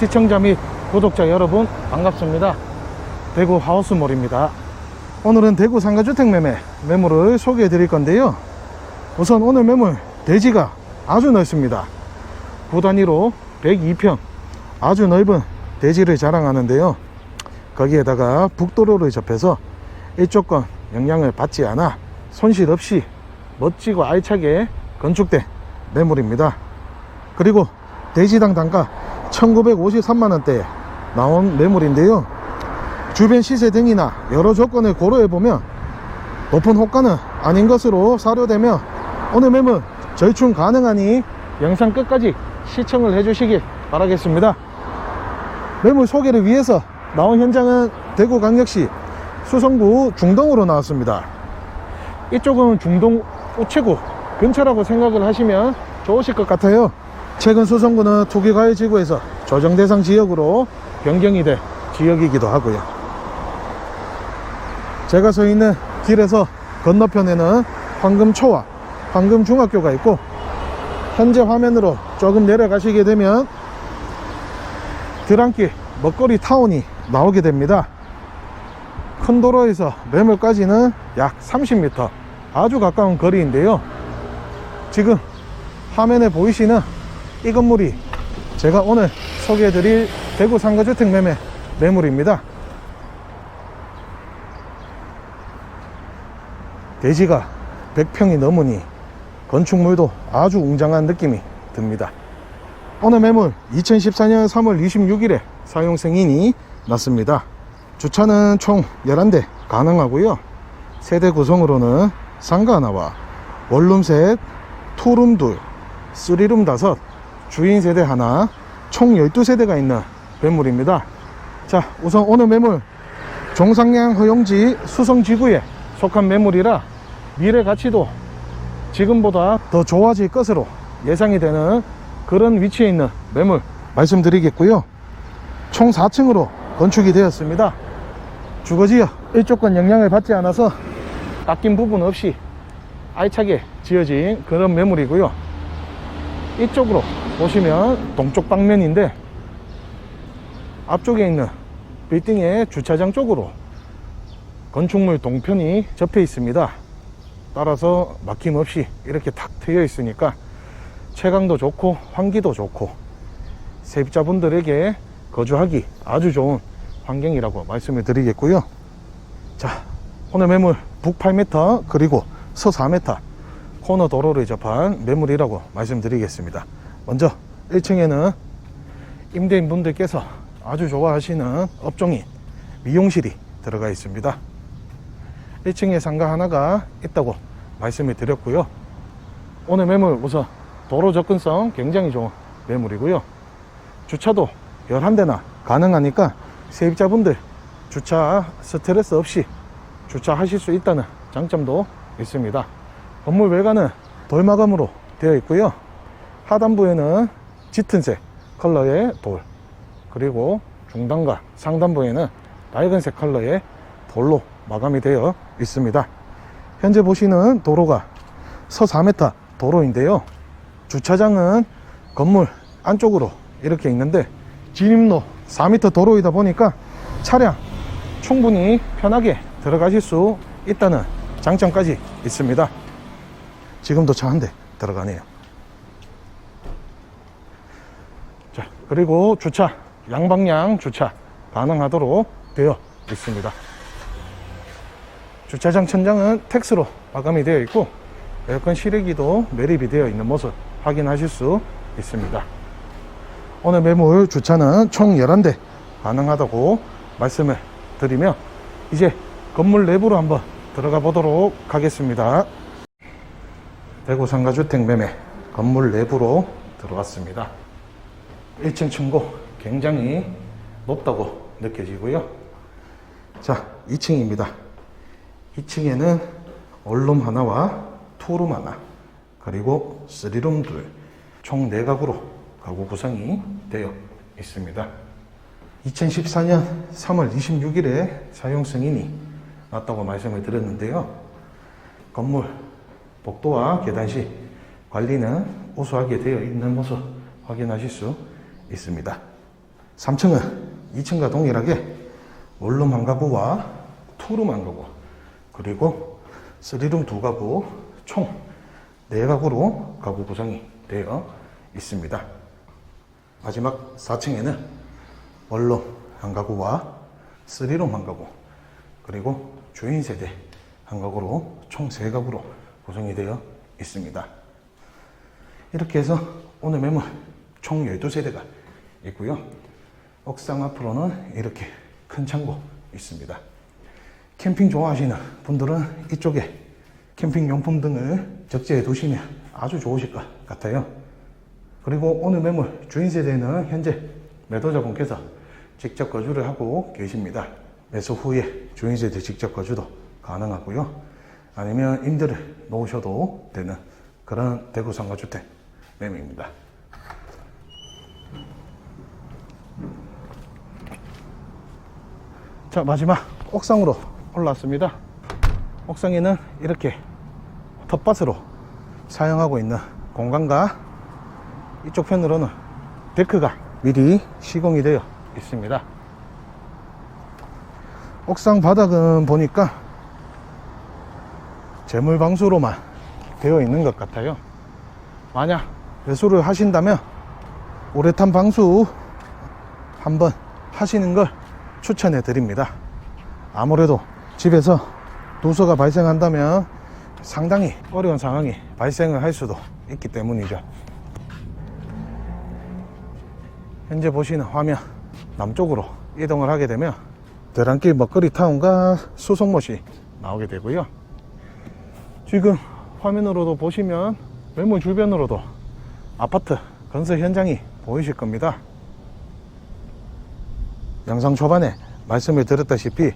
시청자 및 구독자 여러분 반갑습니다. 대구 하우스몰입니다. 오늘은 대구 상가주택 매매 매물을 소개해 드릴 건데요. 우선 오늘 매물 대지가 아주 넓습니다. 구 단위로 102평 아주 넓은 대지를 자랑하는데요. 거기에다가 북도로를 접해서 이쪽 건 영향을 받지 않아 손실 없이 멋지고 알차게 건축된 매물입니다. 그리고 대지당 단가 1953만원대에 나온 매물인데요. 주변 시세 등이나 여러 조건을 고려해보면 높은 호가는 아닌 것으로 사료되며 오늘 매물 절충 가능하니 영상 끝까지 시청을 해주시기 바라겠습니다. 매물 소개를 위해서 나온 현장은 대구광역시 수성구 중동으로 나왔습니다. 이쪽은 중동 우체국 근처라고 생각을 하시면 좋으실 것 같아요. 최근 수성구는 투기과열지구에서 조정대상 지역으로 변경이 돼 지역이기도 하고요. 제가 서 있는 길에서 건너편에는 황금초와 황금중학교가 있고 현재 화면으로 조금 내려가시게 되면 드랑길 먹거리 타운이 나오게 됩니다. 큰 도로에서 매물까지는 약 30m 아주 가까운 거리인데요. 지금 화면에 보이시는 이 건물이 제가 오늘 소개해드릴 대구 상가주택 매매 매물입니다. 대지가 100평이 넘으니 건축물도 아주 웅장한 느낌이 듭니다. 오늘 매물 2014년 3월 26일에 사용 승인이 났습니다. 주차는 총 11대 가능하고요. 세대 구성으로는 상가 하나와 원룸 셋, 투룸 둘, 쓰리룸 다섯, 주인 세대 하나, 총 12세대가 있는 매물입니다. 자, 우선 오늘 매물 종상량 허용지 수성지구에 속한 매물이라 미래 가치도 지금보다 더 좋아질 것으로 예상이 되는 그런 위치에 있는 매물 말씀드리겠고요. 총 4층으로 건축이 되었습니다. 주거지역 건 영향을 받지 않아서 깎인 부분 없이 알차게 지어진 그런 매물이고요. 이쪽으로 보시면 동쪽 방면인데 앞쪽에 있는 빌딩의 주차장 쪽으로 건축물 동편이 접해 있습니다. 따라서 막힘없이 이렇게 탁 트여 있으니까 채광도 좋고 환기도 좋고 세입자분들에게 거주하기 아주 좋은 환경이라고 말씀을 드리겠고요. 자, 오늘 매물 북 8m 그리고 서 4m 코너 도로를 접한 매물이라고 말씀드리겠습니다. 먼저 1층에는 임대인분들께서 아주 좋아하시는 업종인 미용실이 들어가 있습니다. 1층에 상가 하나가 있다고 말씀을 드렸고요. 오늘 매물 우선 도로 접근성 굉장히 좋은 매물이고요. 주차도 11대나 가능하니까 세입자분들 주차 스트레스 없이 주차하실 수 있다는 장점도 있습니다. 건물 외관은 돌마감으로 되어 있고요. 하단부에는 짙은색 컬러의 돌, 그리고 중단과 상단부에는 밝은색 컬러의 돌로 마감이 되어 있습니다. 현재 보시는 도로가 서 4m 도로인데요. 주차장은 건물 안쪽으로 이렇게 있는데 진입로 4m 도로이다 보니까 차량 충분히 편하게 들어가실 수 있다는 장점까지 있습니다. 지금도 차 한 대 들어가네요. 자, 그리고 주차, 양방향 주차 가능하도록 되어 있습니다. 주차장 천장은 텍스로 마감이 되어 있고 에어컨 실외기도 매립이 되어 있는 모습 확인하실 수 있습니다. 오늘 매물 주차는 총 11대 가능하다고 말씀을 드리며 이제 건물 내부로 한번 들어가 보도록 하겠습니다. 대구 상가주택 매매 건물 내부로 들어왔습니다. 1층 층고 굉장히 높다고 느껴지고요. 자, 2층입니다. 2층에는 원룸 하나와 투룸 하나, 그리고 쓰리룸 둘, 총 4가구로 가구 구성이 되어 있습니다. 2014년 3월 26일에 사용 승인이 났다고 말씀을 드렸는데요. 건물 복도와 계단 시 관리는 우수하게 되어 있는 모습 확인하실 수 있습니다. 3층은 2층과 동일하게 원룸 한 가구와 투룸 한 가구 그리고 3룸 두 가구 총 4가구로 가구 구성이 되어 있습니다. 마지막 4층에는 원룸 한 가구와 3룸 한 가구 그리고 주인 세대 한 가구로 총 3가구로 구성이 되어 있습니다. 이렇게 해서 오늘 매물 총 12세대가 있고요. 옥상 앞으로는 이렇게 큰 창고 있습니다. 캠핑 좋아하시는 분들은 이쪽에 캠핑 용품 등을 적재해 두시면 아주 좋으실 것 같아요. 그리고 오늘 매물 주인 세대는 현재 매도자분께서 직접 거주를 하고 계십니다. 매수 후에 주인 세대 직접 거주도 가능하고요. 아니면 임대를 놓으셔도 되는 그런 대구 상가주택 매매입니다. 자 마지막 옥상으로 올라왔습니다. 옥상에는 이렇게 텃밭으로 사용하고 있는 공간과 이쪽 편으로는 데크가 미리 시공이 되어 있습니다. 옥상 바닥은 보니까 재물방수로만 되어 있는 것 같아요. 만약 배수를 하신다면 우레탄 방수 한번 하시는 걸 추천해 드립니다. 아무래도 집에서 도서가 발생한다면 상당히 어려운 상황이 발생을 할 수도 있기 때문이죠. 현재 보시는 화면 남쪽으로 이동을 하게 되면 대란길 먹거리 타운과 수송못이 나오게 되고요. 지금 화면으로도 보시면 매물 주변으로도 아파트 건설 현장이 보이실 겁니다. 영상 초반에 말씀을 드렸다시피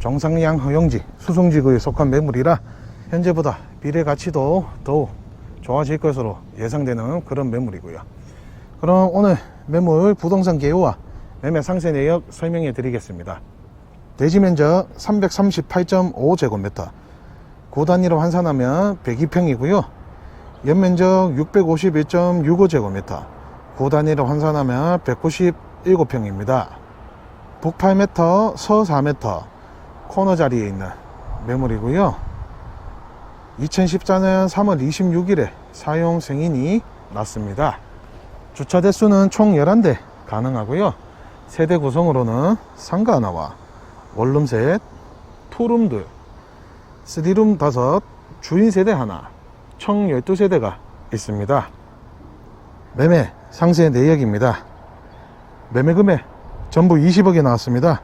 정상량 허용지 수송지구에 속한 매물이라 현재보다 비례 가치도 더욱 좋아질 것으로 예상되는 그런 매물이고요. 그럼 오늘 매물 부동산 개요와 매매 상세 내역 설명해 드리겠습니다. 대지 면적 338.5제곱미터, 고단위로 환산하면 102평이고요. 연면적 651.65제곱미터, 고단위로 환산하면 197평입니다. 북 8m, 서 4m, 코너 자리에 있는 매물이고요. 2014년 3월 26일에 사용 승인이 났습니다. 주차 대수는 총 11대 가능하고요. 세대 구성으로는 상가 하나와 원룸 셋, 투룸 둘, 쓰리룸 다섯, 주인 세대 하나, 총 12세대가 있습니다. 매매 상세 내역입니다. 매매 금액 전부 20억이 나왔습니다.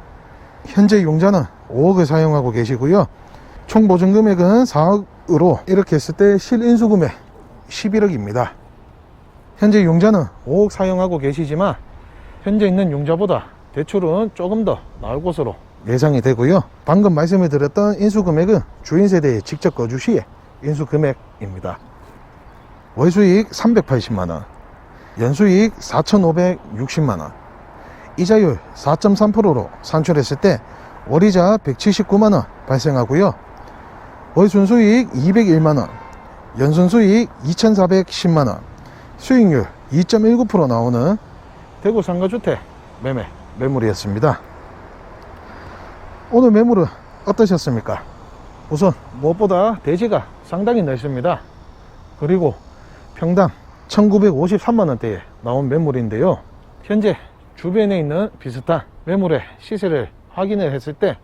현재 용자는 5억을 사용하고 계시고요. 총 보증 금액은 4억으로 이렇게 했을 때 실인수 금액 11억입니다. 현재 용자는 5억 사용하고 계시지만 현재 있는 용자보다 대출은 조금 더 나올 것으로 예상이 되고요. 방금 말씀을 드렸던 인수 금액은 주인 세대에 직접 거주 시에 인수 금액입니다. 월 수익 380만 원, 연수익 4,560만 원, 이자율 4.3%로 산출했을 때 월이자 179만원 발생하고요. 월 순수익 201만원, 연순수익 2,410만원, 수익률 2.19% 나오는 대구 상가주택 매매 매물이었습니다. 오늘 매물은 어떠셨습니까? 우선 무엇보다 대지가 상당히 넓습니다. 그리고 평당 1953만원대에 나온 매물인데요. 현재 주변에 있는 비슷한 매물의 시세를 확인을 했을 때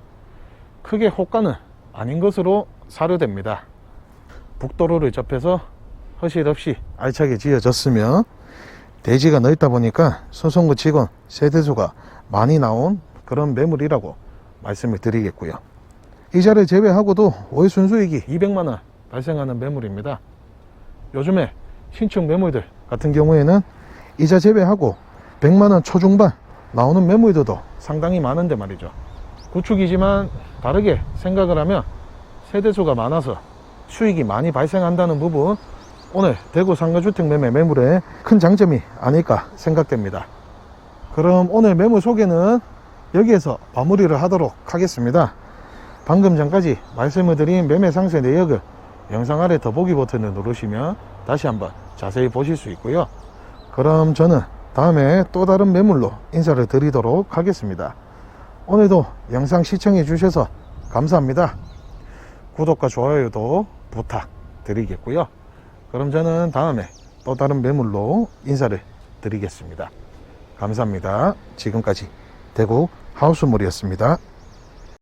크게 호가는 아닌 것으로 사료됩니다. 북도로를 접해서 허실 없이 알차게 지어졌으며 대지가 넓다 보니까 소송구 직원 세대수가 많이 나온 그런 매물이라고 말씀을 드리겠고요. 이자를 제외하고도 월 순수익이 200만원 발생하는 매물입니다. 요즘에 신축 매물들 같은 경우에는 이자 제외하고 100만원 초중반 나오는 매물들도 상당히 많은데 말이죠. 구축이지만 다르게 생각을 하면 세대수가 많아서 수익이 많이 발생한다는 부분 오늘 대구 상가주택 매매 매물의 큰 장점이 아닐까 생각됩니다. 그럼 오늘 매물 소개는 여기에서 마무리를 하도록 하겠습니다. 방금 전까지 말씀을 드린 매매 상세 내역을 영상 아래 더보기 버튼을 누르시면 다시 한번 자세히 보실 수 있고요. 그럼 저는 다음에 또 다른 매물로 인사를 드리도록 하겠습니다. 오늘도 영상 시청해 주셔서 감사합니다. 구독과 좋아요도 부탁드리겠고요. 그럼 저는 다음에 또 다른 매물로 인사를 드리겠습니다. 감사합니다. 지금까지 대구 하우스몰이었습니다.